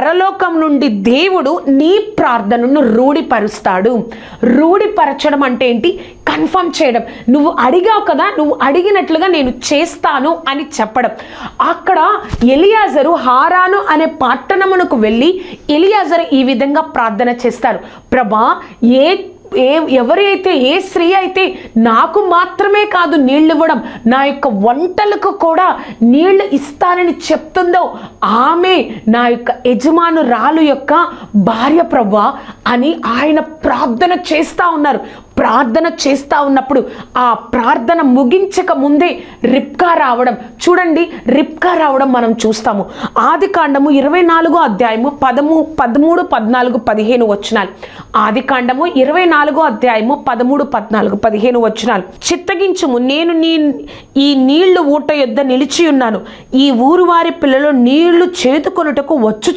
పరలోకం నుండి దేవుడు నీ ప్రార్థనను రూఢిపరుస్తాడు. రూఢిపరచడం అంటే ఏంటి? కన్ఫర్మ్ చేయడం. నువ్వు అడిగావు కదా నువ్వు అడిగినట్లుగా నేను చేస్తాను అని చెప్పడం. అక్కడ ఎలియాజరు హారాను అనే పట్టణమునకు వెళ్ళి ఎలియాజరు ఈ విధంగా ప్రార్థన చేస్తారు. ప్రభా ఏ ఏ ఎవరైతే ఏ స్త్రీ అయితే నాకు మాత్రమే కాదు నీళ్ళు ఇవ్వడం నా యొక్క వంటలకు కూడా నీళ్ళు ఇస్తానని చెప్తుందో ఆమె నా యొక్క యజమానురాలు యొక్క భార్య ప్రభా అని ఆయన ప్రార్థన చేస్తూ ఉన్నారు. ప్రార్థన చేస్తూ ఉన్నప్పుడు ఆ ప్రార్థన ముగించక ముందే రిప్కా రావడం. చూడండి రిప్కా రావడం మనం చూస్తాము. ఆది కాండము ఇరవై నాలుగో అధ్యాయము పదము పదమూడు పద్నాలుగు పదిహేను వచనాలు. ఆది కాండము ఇరవై నాలుగో అధ్యాయము పదమూడు పద్నాలుగు పదిహేను వచనాలు. చిత్తగించుము నేను నీ ఈ నీళ్ళు ఊట యొద్ద నిలిచి ఉన్నాను. ఈ ఊరు వారి పిల్లలు నీళ్ళు చేతుకొనుటకు వచ్చుచు